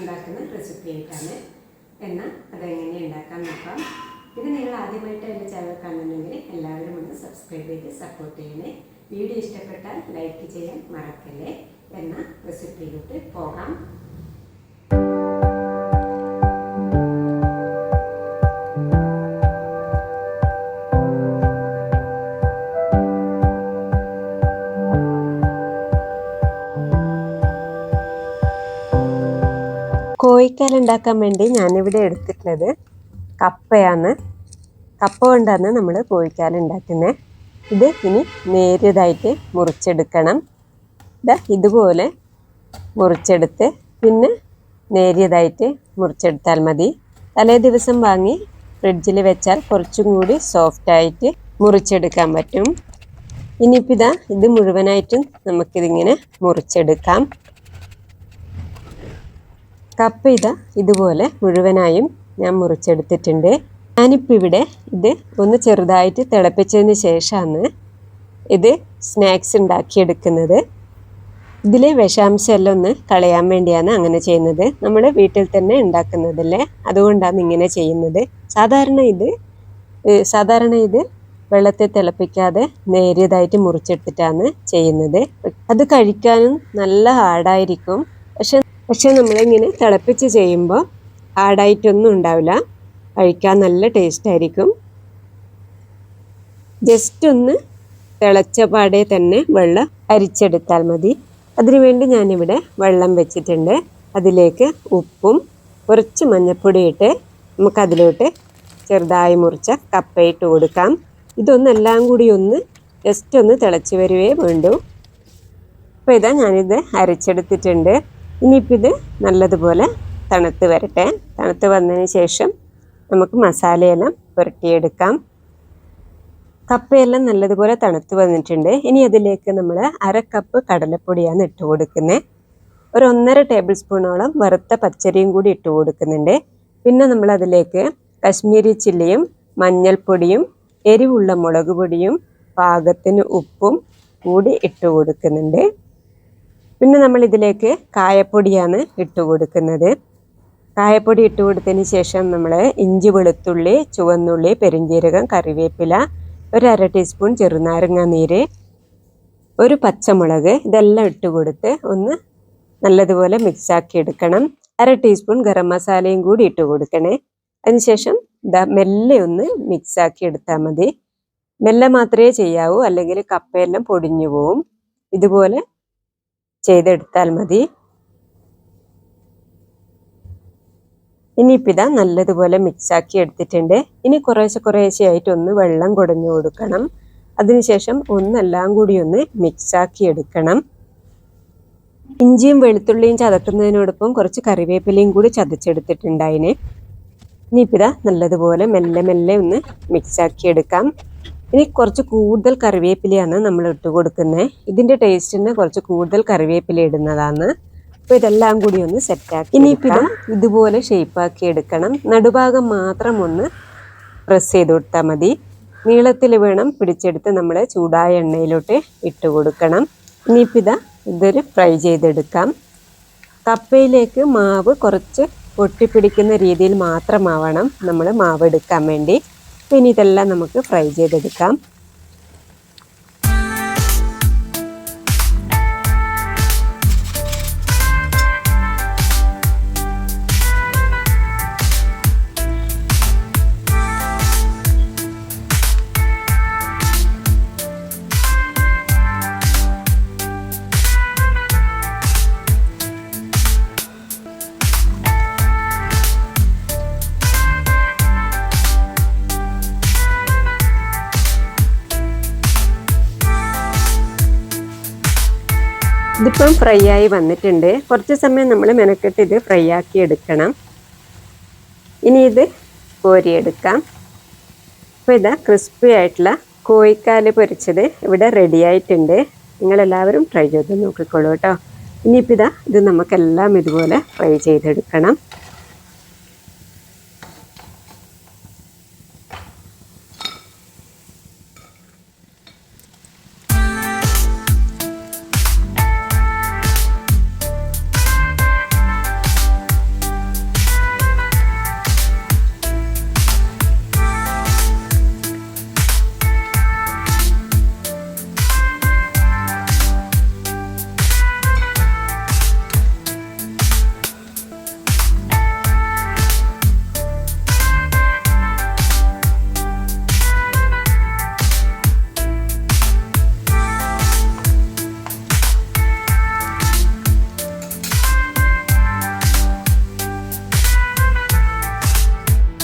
ഉണ്ടാക്കുന്ന റെസിപ്പി ആയിട്ടാണ് എന്നാൽ അതെങ്ങനെ ഉണ്ടാക്കാൻ നോക്കാം. ഇത് നിങ്ങൾ ആദ്യമായിട്ട് എന്റെ ചാനൽ കാണുന്നുണ്ടെങ്കിൽ എല്ലാവരും ഒന്ന് സബ്സ്ക്രൈബ് ചെയ്ത് സപ്പോർട്ട് ചെയ്യണേ. വീഡിയോ ഇഷ്ടപ്പെട്ടാൽ ലൈക്ക് ചെയ്യാൻ മറക്കല്ലേ. എന്ന റെസിപ്പിയിലോട്ട് പോകാം. കോഴിക്കാൽ ഉണ്ടാക്കാൻ വേണ്ടി ഞാനിവിടെ എടുത്തിട്ടുള്ളത് കപ്പയാണ്. കപ്പ കൊണ്ടാണ് നമ്മൾ കോഴിക്കാൽ ഉണ്ടാക്കുന്നത് ഇത് ഇനി നേരിയതായിട്ട് മുറിച്ചെടുക്കണം. ഇതാ ഇതുപോലെ മുറിച്ചെടുത്ത് പിന്നെ നേരിയതായിട്ട് മുറിച്ചെടുത്താൽ മതി. തലേ ദിവസം വാങ്ങി ഫ്രിഡ്ജിൽ വെച്ചാൽ കുറച്ചും കൂടി സോഫ്റ്റായിട്ട് മുറിച്ചെടുക്കാൻ പറ്റും. ഇനിയിപ്പിതാ ഇതാ മുഴുവനായിട്ടും നമുക്കിതിങ്ങനെ മുറിച്ചെടുക്കാം. കപ്പ ഇതാ ഇതുപോലെ മുഴുവനായും ഞാൻ മുറിച്ചെടുത്തിട്ടുണ്ട്. ഞാനിപ്പോൾ ഇവിടെ ഇത് ഒന്ന് ചെറുതായിട്ട് തിളപ്പിച്ചതിന് ശേഷമാണ് ഇത് സ്നാക്സ് ഉണ്ടാക്കിയെടുക്കുന്നത്. ഇതിലെ വിഷാംശം എല്ലാം ഒന്ന് കളയാൻ വേണ്ടിയാണ് അങ്ങനെ ചെയ്യുന്നത്. നമ്മൾ വീട്ടിൽ തന്നെ ഉണ്ടാക്കുന്നതല്ലേ? അതുകൊണ്ടാണ് ഇങ്ങനെ ചെയ്യുന്നത്. സാധാരണ ഇത് സാധാരണ ഇത് വെള്ളത്തെ തിളപ്പിക്കാതെ നേരിയതായിട്ട് മുറിച്ചെടുത്തിട്ടാണ് ചെയ്യുന്നത്. അത് കഴിക്കാനും നല്ല ഹാർഡായിരിക്കും. പക്ഷെ പക്ഷെ നമ്മളിങ്ങനെ തിളപ്പിച്ച് ചെയ്യുമ്പോൾ ഹാർഡായിട്ടൊന്നും ഉണ്ടാവില്ല. കഴിക്കാൻ നല്ല ടേസ്റ്റ് ആയിരിക്കും. ജസ്റ്റ് ഒന്ന് തിളച്ച പാടെ തന്നെ വെള്ളം അരിച്ചെടുത്താൽ മതി. അതിനുവേണ്ടി ഞാനിവിടെ വെള്ളം വെച്ചിട്ടുണ്ട്. അതിലേക്ക് ഉപ്പും കുറച്ച് മഞ്ഞൾപ്പൊടി ഇട്ട് നമുക്കതിലോട്ട് ചെറുതായി മുറിച്ച കപ്പയിട്ട് കൊടുക്കാം. ഇതൊന്നെല്ലാം കൂടി ഒന്ന് ജസ്റ്റ് ഒന്ന് തിളച്ച് വരുവേ വേണ്ടൂ. അപ്പോൾ ഇതാ ഞാനിത് അരച്ചെടുത്തിട്ടുണ്ട്. ഇനിയിപ്പോൾ ഇത് നല്ലതുപോലെ തണുത്ത് വരട്ടെ. തണുത്ത് വന്നതിന് ശേഷം നമുക്ക് മസാലയെല്ലാം പുരട്ടിയെടുക്കാം. കപ്പയെല്ലാം നല്ലതുപോലെ തണുത്ത് വന്നിട്ടുണ്ട്. ഇനി അതിലേക്ക് നമ്മൾ അര കപ്പ് കടലപ്പൊടിയാണ് ഇട്ട് കൊടുക്കുന്നത്. ഒരു ഒന്നര ടേബിൾ സ്പൂണോളം വറുത്ത പച്ചരിയും കൂടി ഇട്ട് കൊടുക്കുന്നുണ്ട്. പിന്നെ നമ്മൾ അതിലേക്ക് കശ്മീരി ചില്ലിയും മഞ്ഞൾപ്പൊടിയും എരിവുള്ള മുളക് പൊടിയും പാകത്തിന് ഉപ്പും കൂടി ഇട്ട് കൊടുക്കുന്നുണ്ട്. പിന്നെ നമ്മൾ ഇതിലേക്ക് കായപ്പൊടിയാണ് ഇട്ട് കൊടുക്കുന്നത്. കായപ്പൊടി ഇട്ട് കൊടുത്തതിന് ശേഷം നമ്മൾ ഇഞ്ചി വെളുത്തുള്ളി ചുവന്നുള്ളി പെരിഞ്ജീരകം കറിവേപ്പില ഒരു അര ടീസ്പൂൺ ചെറുനാരങ്ങ നീര് ഒരു പച്ചമുളക് ഇതെല്ലാം ഇട്ട് കൊടുത്ത് ഒന്ന് നല്ലതുപോലെ മിക്സാക്കി എടുക്കണം. അര ടീസ്പൂൺ ഗരം മസാലയും കൂടി ഇട്ട് കൊടുക്കണേ. അതിനുശേഷം ഇതാ മെല്ലെ ഒന്ന് മിക്സാക്കി എടുത്താൽ മതി. മെല്ലെ മാത്രമേ ചെയ്യാവൂ അല്ലെങ്കിൽ കപ്പയെല്ലാം പൊടിഞ്ഞു പോവും. ഇതുപോലെ ചെയ്തെടുത്താൽ മതി. ഇനിയിപ്പോൾ ഇതാ നല്ലതുപോലെ മിക്സാക്കി എടുത്തിട്ടുണ്ട്. ഇനി കുറേശ്ശെ കുറേശ്ശെ ആയിട്ട് ഒന്ന് വെള്ളം കുടഞ്ഞു കൊടുക്കണം. അതിനുശേഷം ഒന്നെല്ലാം കൂടി ഒന്ന് മിക്സാക്കി എടുക്കണം. ഇഞ്ചിയും വെളുത്തുള്ളിയും ചതക്കുന്നതിനോടൊപ്പം കുറച്ച് കറിവേപ്പിലയും കൂടി ചതച്ചെടുത്തിട്ടുണ്ടായിന്. ഇനിയിപ്പോൾ ഇതാ നല്ലതുപോലെ മെല്ലെ മെല്ലെ ഒന്ന് മിക്സാക്കി എടുക്കാം. ഇനി കുറച്ച് കൂടുതൽ കറിവേപ്പിലയാണ് നമ്മൾ ഇട്ട് കൊടുക്കുന്നത് ഇതിന്റെ ടേസ്റ്റിന് കുറച്ച് കൂടുതൽ കറിവേപ്പില ഇടുന്നതാണ്. അപ്പോൾ ഇതെല്ലാം കൂടി ഒന്ന് സെറ്റാക്കി ഇനിയിപ്പോൾ ഇതാ ഇതുപോലെ ഷേപ്പാക്കി എടുക്കണം. നടുഭാഗം മാത്രം ഒന്ന് പ്രസ് ചെയ്ത് കൊടുത്താൽ മതി. നീളത്തിൽ വേണം പിടിച്ചെടുത്ത് നമ്മൾ ചൂടായ എണ്ണയിലോട്ട് ഇട്ട് കൊടുക്കണം. ഇനിയിപ്പോൾ ഇതാ ഇതൊരു ഫ്രൈ ചെയ്തെടുക്കാം. കപ്പയിലേക്ക് മാവ് കുറച്ച് പൊട്ടിപ്പിടിക്കുന്ന രീതിയിൽ മാത്രമാവണം നമ്മൾ മാവ് എടുക്കാൻ വേണ്ടി. പിന്നെ ഇതെല്ലാം നമുക്ക് ഫ്രൈ ചെയ്തെടുക്കാം. ഇതിപ്പം ഫ്രൈ ആയി വന്നിട്ടുണ്ട്. കുറച്ച് സമയം നമ്മൾ മെനക്കെട്ട് ഇത് ഫ്രൈ ആക്കി എടുക്കണം. ഇനി ഇത് കോരിയെടുക്കാം. അപ്പോൾ ഇതാ ക്രിസ്പി ആയിട്ടുള്ള കോഴിക്കാൽ പൊരിച്ചത് ഇവിടെ റെഡി ആയിട്ടുണ്ട്. നിങ്ങളെല്ലാവരും ട്രൈ ചെയ്ത് നോക്കിക്കോളൂ കേട്ടോ. ഇനിയിപ്പോൾ ഇതാ ഇത് നമുക്കെല്ലാം ഇതുപോലെ ഫ്രൈ ചെയ്തെടുക്കണം.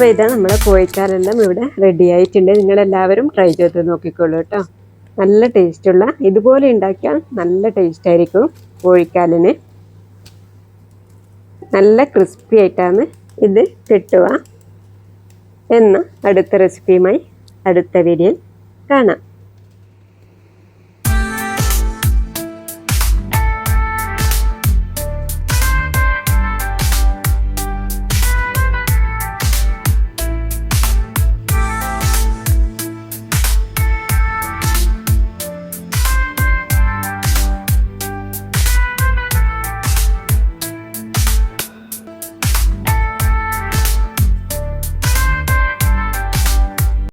അപ്പോൾ ഇതാ നമ്മളെ കോഴിക്കാരെല്ലാം ഇവിടെ റെഡി ആയിട്ടുണ്ട്. നിങ്ങളെല്ലാവരും ട്രൈ ചെയ്ത് നോക്കിക്കോളൂ കേട്ടോ. നല്ല ടേസ്റ്റുള്ള ഇതുപോലെ ഉണ്ടാക്കിയാൽ നല്ല ടേസ്റ്റ് ആയിരിക്കും കോഴിക്കാലിന്. നല്ല ക്രിസ്പി ആയിട്ടാണ് ഇത് കിട്ടുക. എന്ന അടുത്ത റെസിപ്പിയുമായി അടുത്ത വീഡിയോയിൽ കാണാം.